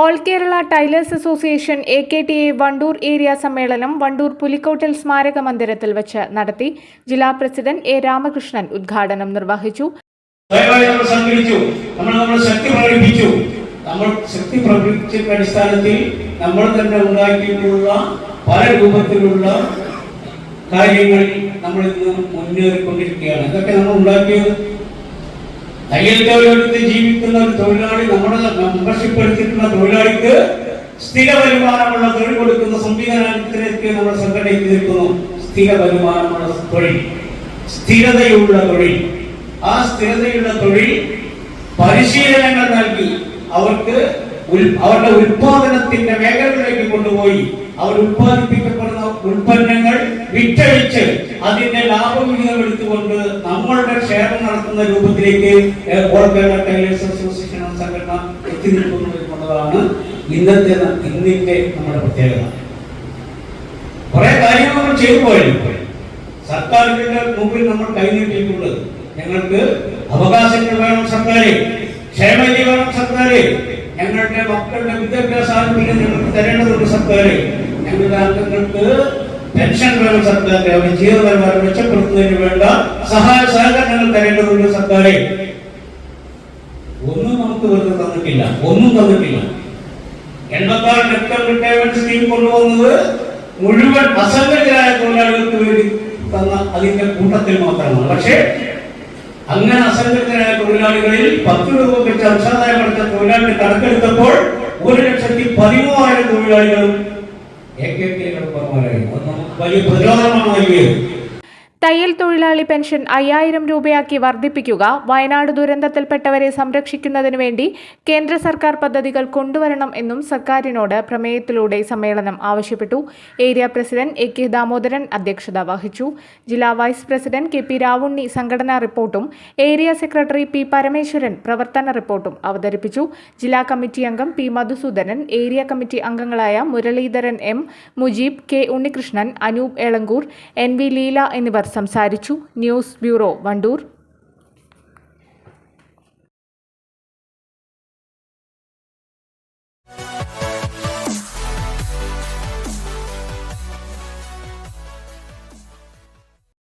All Kerala tailors association A K T A Wandoor area സമ്മേളനം വണ്ടൂർ പുലിക്കോട്ടൽ സ്മാരക മന്ദിരത്തിൽ വെച്ച് നടത്തി ജില്ലാ പ്രസിഡന്റ് എ രാമകൃഷ്ണൻ ഉദ്ഘാടനം നിർവഹിച്ചു നമ്മൾ നമ്മൾ ശക്തി പ്രകടിപ്പിച്ചു. നമ്മൾ ശക്തി പ്രകടിപ്പിച്ച അടിസ്ഥാനത്തിൽ നമ്മൾ തന്നെ ഉണ്ടാക്കിയിട്ടുള്ള പല രൂപത്തിലുള്ള കാര്യങ്ങളിൽ നമ്മൾ ഇന്ന് മുന്നേറിക്കൊണ്ടിരിക്കുകയാണ്. ഇതൊക്കെ നമ്മൾ ഉണ്ടാക്കിയത് തയ്യൽ തൊഴിലെടുത്ത് ജീവിക്കുന്ന ഒരു തൊഴിലാളി നമ്മുടെ മെമ്പർഷിപ്പ് എടുത്തിട്ടുള്ള തൊഴിലാളിക്ക് സ്ഥിര വരുമാനമുള്ള തൊഴിൽ കൊടുക്കുന്ന സംവിധാനത്തിലേക്ക് നമ്മുടെ സംഘടനയ്ക്ക് നിൽക്കുന്നു. സ്ഥിര വരുമാനമുള്ള തൊഴിൽ. സ്ഥിരതയുള്ള തൊഴിൽ. ആ സ്ഥിരതയുള്ള തൊഴിൽ പരിശീലനങ്ങൾ നൽകി അവർക്ക് അവരുടെ ഉൽപാദനത്തിന്റെ മേഖലകളിലേക്ക് കൊണ്ടുപോയി. അവർ ഉൽപ്പാദിപ്പിക്കപ്പെടുന്ന ഉൽപ്പന്നങ്ങൾ വിറ്റഴിച്ച് അതിന്റെ ലാഭം വിഹിതം എടുത്തുകൊണ്ട് നമ്മളുടെ ക്ഷേമം നടത്തുന്ന രൂപത്തിലേക്ക് ഓൾ ടൈലേഴ്സ് അസോസിയേഷൻ സംഘടന എത്തി നിൽക്കുന്നു എന്നുള്ളതാണ് ഇന്നത്തെ ഇന്നിന്റെ നമ്മുടെ പ്രത്യേകത. കുറെ കാര്യങ്ങൾ നമ്മൾ ചെയ്തു പോയിരുന്നു സർക്കാരിന്റെ മുമ്പിൽ നമ്മൾ കൈനീട്ടിയിട്ടുള്ളത് ഞങ്ങൾക്ക് അവകാശങ്ങൾ വേണം സർക്കാരെ ക്ഷേമനിധി വേണം സർക്കാരെ ഞങ്ങളുടെ മക്കളുടെ വിദ്യാഭ്യാസ ആനുകൂല്യം ഞങ്ങൾക്ക് തരേണ്ടതുണ്ട് സർക്കാരെ. ഞങ്ങളുടെ അംഗങ്ങൾക്ക് പെൻഷൻ വേണം സർക്കാരിന്റെ അവരുടെ ജീവിത നിലവാരം മെച്ചപ്പെടുത്തുന്നതിന് വേണ്ട സഹായ സഹകരണങ്ങൾ തരേണ്ടതുണ്ട് സർക്കാരെ. ഒന്നും നമുക്ക് വെറുതെ തന്നിട്ടില്ല. ഒന്നും തന്നിട്ടില്ല. എൺപത്താറ് ലക്ഷം റിട്ടയർമെന്റ് സ്കീം കൊണ്ടുവന്നത് മുഴുവൻ അസംഘടിതരായ തൊഴിലാളികൾക്ക് വേണ്ടി തന്ന അതിന്റെ കൂട്ടത്തിൽ മാത്രമാണ്. പക്ഷേ അങ്ങനെ അസംഘടിതരായ തൊഴിലാളികളിൽ പത്ത് രൂപ വെച്ച് അംശാദായം അടച്ച തൊഴിലാളികൾ കണക്കെടുത്തപ്പോൾ ഒരു ലക്ഷത്തി പതിമൂവായിരം തൊഴിലാളികളും എ കെ കുറവായിരുന്നു അത് നമുക്ക് വലിയ പ്രചോദനമാണ് നൽകിയത് തയ്യൽ തൊഴിലാളി പെൻഷൻ അയ്യായിരം രൂപയാക്കി വർദ്ധിപ്പിക്കുക വയനാട് ദുരന്തത്തിൽപ്പെട്ടവരെ സംരക്ഷിക്കുന്നതിനു വേണ്ടി കേന്ദ്ര സർക്കാർ പദ്ധതികൾ കൊണ്ടുവരണം എന്നും സർക്കാരിനോട് പ്രമേയത്തിലൂടെ സമ്മേളനം ആവശ്യപ്പെട്ടു. Area president A K Damodaran അധ്യക്ഷത വഹിച്ചു. ജില്ലാ vice president K P Ravunni സംഘടനാ റിപ്പോർട്ടും ഏരിയ സെക്രട്ടറി പി പരമേശ്വരൻ പ്രവർത്തന റിപ്പോർട്ടും അവതരിപ്പിച്ചു. ജില്ലാ കമ്മിറ്റി അംഗം പി മധുസൂദനൻ ഏരിയ കമ്മിറ്റി അംഗങ്ങളായ Muralidharan M Mujeeb K Unnikrishnan Anoop Elankur N V Leela എന്നിവർ സംസാരിച്ചു. News bureau Wandoor.